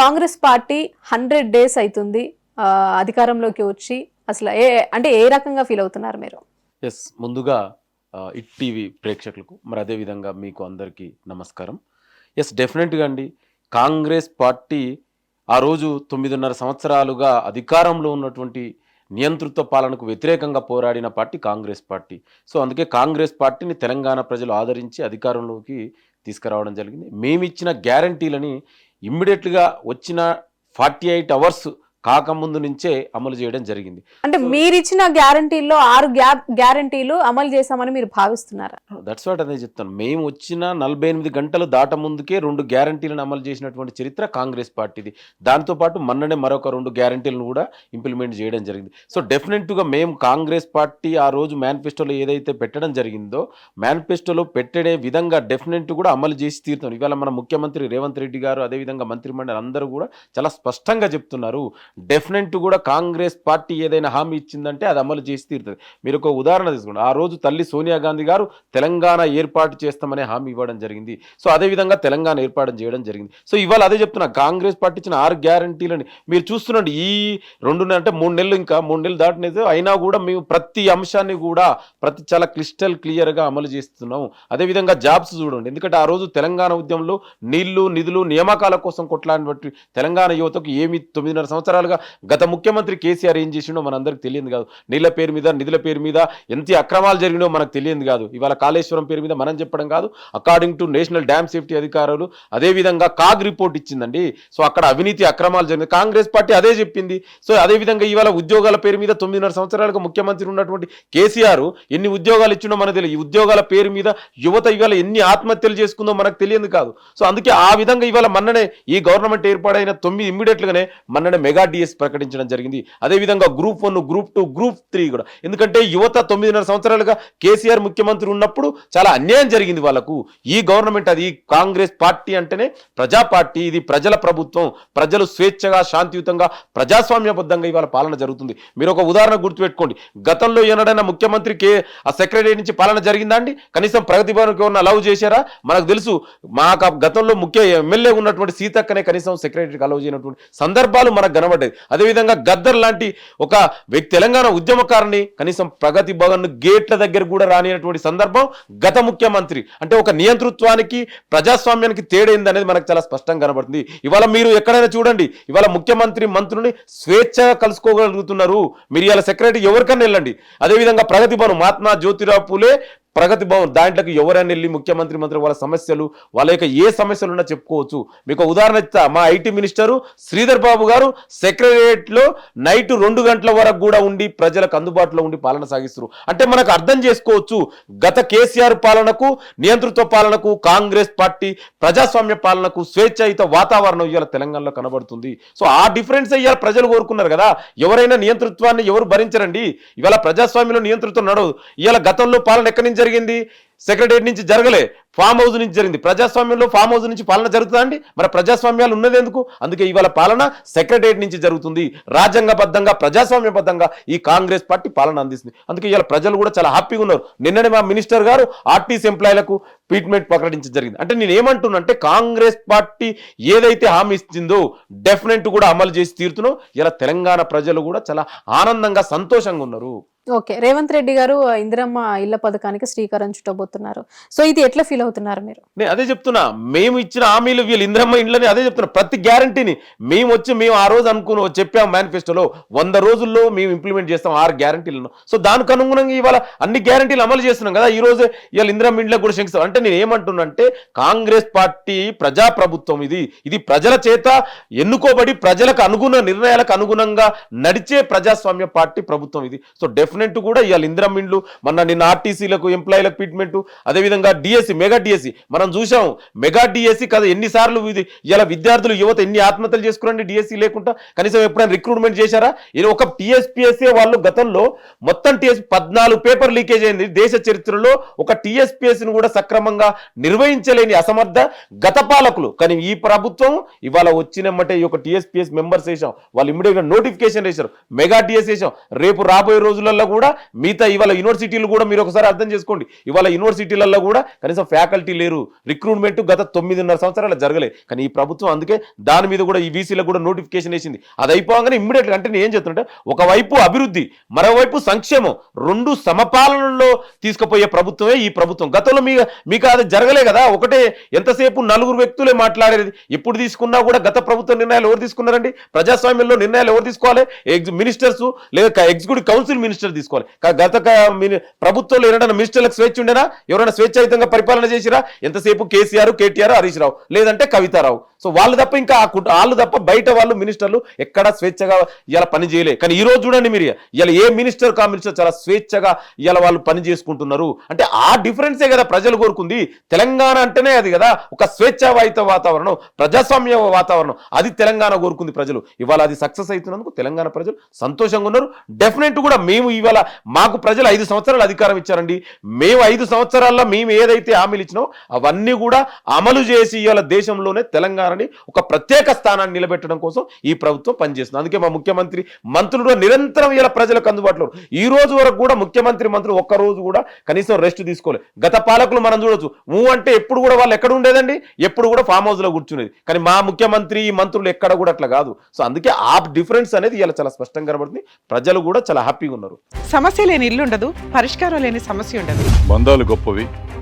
Congress party hundred days అవుతుంది అధికారంలోకి వచ్చి అసలు ఏ అంటే ఏ రకంగా ఫీల్ అవుతున్నారు మీరు? ఎస్ ముందుగా ఇటీవీ ఇట్ టీవీ ప్రేక్షకులకు మరి అదేవిధంగా మీకు అందరికీ నమస్కారం. ఎస్ డెఫినెట్గా అండి. కాంగ్రెస్ పార్టీ ఆ రోజు తొమ్మిదిన్నర సంవత్సరాలుగా అధికారంలో ఉన్నటువంటి నియంతృత్వ పాలనకు వ్యతిరేకంగా పోరాడిన పార్టీ కాంగ్రెస్ పార్టీ. సో అందుకే కాంగ్రెస్ పార్టీని తెలంగాణ ప్రజలు ఆదరించి అధికారంలోకి తీసుకురావడం జరిగింది. మేమిచ్చిన గ్యారంటీలని ఇమ్మీడియట్గా వచ్చిన ఫార్టీ ఎయిట్ అవర్స్ కాకముందు నుంచే అమలు చేయడం జరిగింది. అంటే మీరిచ్చిన గ్యారంటీల్లో ఆరు గ్యారంటీలు అమలు చేశామని మీరు భావిస్తున్నారా? దట్స్ వాట్ అదే చెప్తాను. మేము వచ్చిన నలభై ఎనిమిది గంటలు దాట ముందుకే రెండు గ్యారంటీలను అమలు చేసినటువంటి చరిత్ర కాంగ్రెస్ పార్టీది. దాంతోపాటు మొన్ననే మరొక రెండు గ్యారంటీలను కూడా ఇంప్లిమెంట్ చేయడం జరిగింది. సో డెఫినెట్గా మేము కాంగ్రెస్ పార్టీ ఆ రోజు మేనిఫెస్టోలో ఏదైతే పెట్టడం జరిగిందో మేనిఫెస్టోలో పెట్టడే విధంగా డెఫినెట్ కూడా అమలు చేసి తీరుతాం. ఇవాళ మన ముఖ్యమంత్రి రేవంత్ రెడ్డి గారు అదేవిధంగా మంత్రిమండలి అందరూ కూడా చాలా స్పష్టంగా చెప్తున్నారు. డెఫినెట్ కూడా కాంగ్రెస్ పార్టీ ఏదైనా హామీ ఇచ్చిందంటే అది అమలు చేసి తీరుతుంది. మీరు ఒక ఉదాహరణ తీసుకోండి. ఆ రోజు తల్లి సోనియా గాంధీ గారు తెలంగాణ ఏర్పాటు చేస్తామనే హామీ ఇవ్వడం జరిగింది. సో అదేవిధంగా తెలంగాణ ఏర్పాటు చేయడం జరిగింది. సో ఇవాళ అదే చెప్తున్నా కాంగ్రెస్ పార్టీ ఇచ్చిన ఆరు గ్యారంటీలని మీరు చూస్తున్నాండి ఈ రెండు అంటే మూడు నెలలు ఇంకా మూడు నెలలు దాటినది. అయినా కూడా మేము ప్రతి అంశాన్ని కూడా ప్రతి చాలా క్లిస్టల్ క్లియర్గా అమలు చేస్తున్నాము. అదేవిధంగా జాబ్స్ చూడండి. ఎందుకంటే ఆ రోజు తెలంగాణ ఉద్యమంలో నీళ్ళు నిధులు నియామకాల కోసం కొట్లాడిన బట్టి తెలంగాణ యువతకు ఏమి తొమ్మిదిన్నర సంవత్సరాలు సంవత్సరాలుగా గత ముఖ్యమంత్రి కేసీఆర్ ఏం చేసిండో మనందరికి తెలియదు కాదు. నీళ్ళ పేరు మీద నిధుల పేరు మీద ఎంత అక్రమాలు జరిగినో మనకు తెలియదు కాదు. ఇవాళ కాళేశ్వరం పేరు మీద మనం చెప్పడం కాదు. According to national dam safety అధికారులు అదేవిధంగా కాగ్ రిపోర్ట్ ఇచ్చిందండి. సో అక్కడ అవినీతి అక్రమాలు జరిగింది. కాంగ్రెస్ పార్టీ అదే చెప్పింది. సో అదేవిధంగా ఇవాళ ఉద్యోగాల పేరు మీద తొమ్మిదిన్నర సంవత్సరాలుగా ముఖ్యమంత్రి ఉన్నటువంటి కేసీఆర్ ఎన్ని ఉద్యోగాలు ఇచ్చిండో మనకు తెలియదు. ఈ ఉద్యోగాల పేరు మీద యువత ఇవాళ ఎన్ని ఆత్మహత్యలు చేసుకుందో మనకు తెలియదు కాదు. సో అందుకే ఆ విధంగా ఇవాళ మన్ననే ఈ గవర్నమెంట్ ఏర్పాటైన తొమ్మిది ఇమ్మీడియట్లుగానే మన్ననే మెగా ఆర్డీఎస్ ప్రకటించడం జరిగింది. అదేవిధంగా group one group two group three కూడా. ఎందుకంటే యువత తొమ్మిదిన్నర సంవత్సరాలుగా కేసీఆర్ ముఖ్యమంత్రి ఉన్నప్పుడు చాలా అన్యాయం జరిగింది వాళ్ళకు. ఈ గవర్నమెంట్ అది కాంగ్రెస్ పార్టీ అంటేనే ప్రజా పార్టీ ఇది ప్రజల ప్రభుత్వం. ప్రజలు స్వేచ్ఛగా శాంతియుతంగా ప్రజాస్వామ్యబద్ధంగా ఇవాళ పాలన జరుగుతుంది. మీరు ఒక ఉదాహరణ గుర్తుపెట్టుకోండి. గతంలో ఏనాడైనా ముఖ్యమంత్రి కే ఆ సెక్రటరీ నుంచి పాలన జరిగిందా అండి? కనీసం ప్రగతి భవన్కి ఏమన్నా అలౌ చేశారా? మనకు తెలుసు మాకు గతంలో ముఖ్య ఎమ్మెల్యే ఉన్నటువంటి సీతక్కనే కనీసం సెక్రటరీకి అలౌ చేయనటువంటి సందర్భాలు మనకు కనబడ్డాయి అదేవిధంగా గద్దర్ లాంటి ఒక వ్యక్తి తెలంగాణ ఉద్యమకారుని కనీసం ప్రగతి భవన్ గేట్ల దగ్గర కూడా రానినటువంటి సందర్భం గత ముఖ్యమంత్రి. అంటే ఒక నియంతృత్వానికి ప్రజాస్వామ్యానికి తేడైంది అనేది మనకు చాలా స్పష్టంగా కనబడుతుంది. ఇవాళ మీరు ఎక్కడైనా చూడండి ఇవాళ ముఖ్యమంత్రి మంత్రుని స్వేచ్ఛగా కలుసుకోగలుగుతున్నారు. మీరు ఇవాళ సెక్రటరీ ఎవరికైనా వెళ్ళండి. అదేవిధంగా ప్రగతి భవన్ మహాత్మా జ్యోతిరావు పూలే ప్రగతి భవన్ దాంట్లోకి ఎవరైనా వెళ్ళి ముఖ్యమంత్రి మంత్రి వాళ్ళ సమస్యలు వాళ్ళ యొక్క ఏ సమస్యలు ఉన్నా చెప్పుకోవచ్చు. మీకు ఉదాహరణ ఇస్తా మా ఐటీ మినిస్టరు శ్రీధర్ బాబు గారు సెక్రటరియట్లో నైట్ రెండు గంటల వరకు కూడా ఉండి ప్రజలకు అందుబాటులో ఉండి పాలన సాగిస్తారు అంటే మనకు అర్థం చేసుకోవచ్చు. గత కేసీఆర్ పాలనకు నియంతృత్వ పాలనకు కాంగ్రెస్ పార్టీ ప్రజాస్వామ్య పాలనకు స్వేచ్ఛాయుత వాతావరణం ఇవాళ తెలంగాణలో కనబడుతుంది. సో ఆ డిఫరెన్స్ ఇవాళ ప్రజలు కోరుకున్నారు కదా? ఎవరైనా నియంతృత్వాన్ని ఎవరు భరించరండి? ఇవాళ ప్రజాస్వామ్యంలో నియంతృత్వం నడవదు. ఇవాళ గతంలో పాలన ఎక్కడి నుంచి జరిగింది? సెక్రటరీ నుంచి జరగలే. ఫామ్ హౌస్ నుంచి జరిగింది. ప్రజాస్వామ్యంలో ఫామ్ హౌస్ నుంచి పాలన జరుగుతుందా అండి? మరి ప్రజాస్వామ్యాలు ఉన్నది ఎందుకు? అందుకే ఇవాళ పాలన సెక్రటరేట్ నుంచి జరుగుతుంది. రాజ్యాంగబద్ధంగా ప్రజాస్వామ్యబద్ధంగా ఈ కాంగ్రెస్ పార్టీ పాలన అందిస్తుంది. అందుకే ఇవాళ ప్రజలు కూడా చాలా హ్యాపీగా ఉన్నారు. నిన్ననే మా మినిస్టర్ గారు ఆర్టీసీ ఎంప్లాయీలకు ట్రీట్మెంట్ ప్రకటించడం జరిగింది. అంటే నేను ఏమంటున్నా అంటే కాంగ్రెస్ పార్టీ ఏదైతే హామీ ఇస్తుందో డెఫినెట్ కూడా అమలు చేసి తీరుతున్నాం ఇలా తెలంగాణ ప్రజలు కూడా చాలా ఆనందంగా సంతోషంగా ఉన్నారు. ఓకే. రేవంత్ రెడ్డి గారు ఇందిరమ్మ ఇళ్ళ పథకానికి శ్రీకారం చుట్టబోతున్నారు. సో ఇది ఎట్లా ఫీల్ అవుతున్నారు మీరు? నేను అదే చెప్తున్నా. మేము ఇచ్చిన హామీలు వీళ్ళు ఇంద్రమ్మ ఇండ్లని అదే చెప్తున్నా. ప్రతి గ్యారంటీని మేము వచ్చి మేము ఆ రోజు అనుకుని చెప్పాం మేనిఫెస్టోలో వంద రోజుల్లో మేము ఇంప్లిమెంట్ చేస్తాం ఆరు గ్యారంటీలను. సో దానికి అనుగుణంగా ఇవాళ అన్ని గ్యారంటీలు అమలు చేస్తున్నాం కదా ఈ రోజు ఇవాళ ఇంద్రమ్మ ఇండ్లకు కూడా శంకిస్తాం. అంటే నేను ఏమంటున్నా అంటే కాంగ్రెస్ పార్టీ ప్రజా ప్రభుత్వం ఇది. ఇది ప్రజల చేత ఎన్నుకోబడి ప్రజలకు అనుగుణ నిర్ణయాలకు అనుగుణంగా నడిచే ప్రజాస్వామ్య పార్టీ ప్రభుత్వం ఇది. సో డెఫినెట్ కూడా ఇవాళ ఇందిరమ్మ ఇండ్లు మన నిన్న ఆర్టీసీలకు ఎంప్లాయీలకు ట్రీట్మెంట్ అదేవిధంగా డిఎస్సి మెగా డిఎస్సి మనం చూసాం మెగా డిఎస్సి కదా ఎన్నిసార్లు ఇది ఇలా విద్యార్థులు యువత ఎన్ని ఆత్మహత్యలు చేసుకురండి డిఎస్సి లేకుండా? కనీసం ఎప్పుడైనా రిక్రూట్మెంట్ చేశారా? ఇది ఒక టీఎస్పీఎస్ఏ వాళ్ళు గతంలో మొత్తం టీఎస్ పద్నాలుగు పేపర్ లీకేజ్ అయింది. దేశ చరిత్రలో ఒక టీఎస్పీఎస్సీని కూడా సక్రమంగా నిర్వహించలేని అసమర్థ గత పాలకులు. కానీ ఈ ప్రభుత్వం ఇవాళ వచ్చినమ్మటే ఈ యొక్క టీఎస్పీఎస్ మెంబర్స్ వేసాం వాళ్ళు ఇమ్మీడియట్గా నోటిఫికేషన్ వేశారు మెగా డిఎస్ వేసాం రేపు రాబోయే రోజులలో కూడా మిగతా ఇవాళ యూనివర్సిటీలు కూడా మీరు ఒకసారి అర్థం చేసుకోండి. ఇవాళ యూనివర్సిటీలలో కూడా కనీసం ఫ్యాకల్టీ లేరు. రిక్రూట్మెంట్ గత తొమ్మిదిన్నర సంవత్సరాలు జరగలేదు. కానీ ఈ ప్రభుత్వం అందుకే దాని మీద కూడా ఈ వీసీలకు కూడా నోటిఫికేషన్ వేసింది. అది అయిపోగానే ఇమ్మీడియట్గా అంటే నేను ఏం చెప్తుంటే ఒకవైపు అభివృద్ధి మరోవైపు సంక్షేమం రెండు సమపాలనలో తీసుకుపోయే ప్రభుత్వమే ఈ ప్రభుత్వం. గతంలో మీ మీకు అది జరగలే కదా? ఒకటే ఎంతసేపు నలుగురు వ్యక్తులే మాట్లాడేది. ఎప్పుడు తీసుకున్నా కూడా గత ప్రభుత్వ నిర్ణయాలు ఎవరు తీసుకున్నారండి? ప్రజాస్వామ్యంలో నిర్ణయాలు ఎవరు తీసుకోవాలి? ఎగ్జ్ మినిస్టర్స్ లేదా ఎగ్జిక్యూటివ్ కౌన్సిల్ మినిస్టర్ తీసుకోవాలి. కా- గత ప్రభుత్వంలో ఎవరైనా మినిస్టర్లకు స్వేచ్ఛ ఉండేనా? ఎవరైనా స్వేచ్ఛాయుతంగా పరిపాలన చేసిరా? ఎంతసేపు కేసీఆర్ కేటీఆర్ హరీష్ రావు. లేదంటే కవితారావు. సో వాళ్ళు తప్ప ఇంకా ఆ వాళ్ళు తప్ప బయట వాళ్ళు మినిస్టర్లు ఎక్కడా స్వేచ్ఛగా ఇలా పని చేయలే. కానీ ఈ రోజు చూడండి మీరు ఇలా ఏ మినిస్టర్ కా మినిస్టర్ చాలా స్వేచ్ఛగా ఇలా వాళ్ళు పని చేసుకుంటున్నారు. అంటే ఆ డిఫరెన్సే కదా ప్రజలు కోరుకుంది. తెలంగాణ అంటేనే అది కదా ఒక స్వేచ్ఛావాహిత వాతావరణం ప్రజాస్వామ్య వాతావరణం. అది తెలంగాణ కోరుకుంది ప్రజలు. ఇవాళ అది సక్సెస్ అవుతున్నందుకు తెలంగాణ ప్రజలు సంతోషంగా ఉన్నారు. డెఫినెట్ కూడా మేము ఇవాళ మాకు ప్రజలు ఐదు సంవత్సరాలు అధికారం ఇచ్చారండి. మేము ఐదు సంవత్సరాల్లో మేము ఏదైతే హామీలు ఇచ్చినామో అవన్నీ కూడా అమలు చేసి ఇవాళ దేశంలోనే తెలంగాణ తెలంగాణని ఒక ప్రత్యేక స్థానాన్ని నిలబెట్టడం కోసం ఈ ప్రభుత్వం పనిచేస్తుంది. అందుకే మా ముఖ్యమంత్రి మంత్రులు నిరంతరం ఇలా ప్రజలకు అందుబాటులో. ఈ రోజు వరకు కూడా ముఖ్యమంత్రి మంత్రులు ఒక్క రోజు కూడా కనీసం రెస్ట్ తీసుకోలేదు. గత పాలకులు మనం చూడొచ్చు. ఊ అంటే ఎప్పుడు కూడా వాళ్ళు ఎక్కడ ఉండేదండి? ఎప్పుడు కూడా ఫామ్ హౌస్లో కూర్చునేది. కానీ మా ముఖ్యమంత్రి ఈ మంత్రులు ఎక్కడ కూడా అట్లా కాదు. సో అందుకే ఆ డిఫరెన్స్ అనేది ఇలా చాలా స్పష్టంగా కనబడుతుంది. ప్రజలు కూడా చాలా హ్యాపీగా ఉన్నారు. సమస్య లేని ఇల్లు ఉండదు పరిష్కారం లేని సమస్య ఉండదు. బంధాలు గొప్పవి.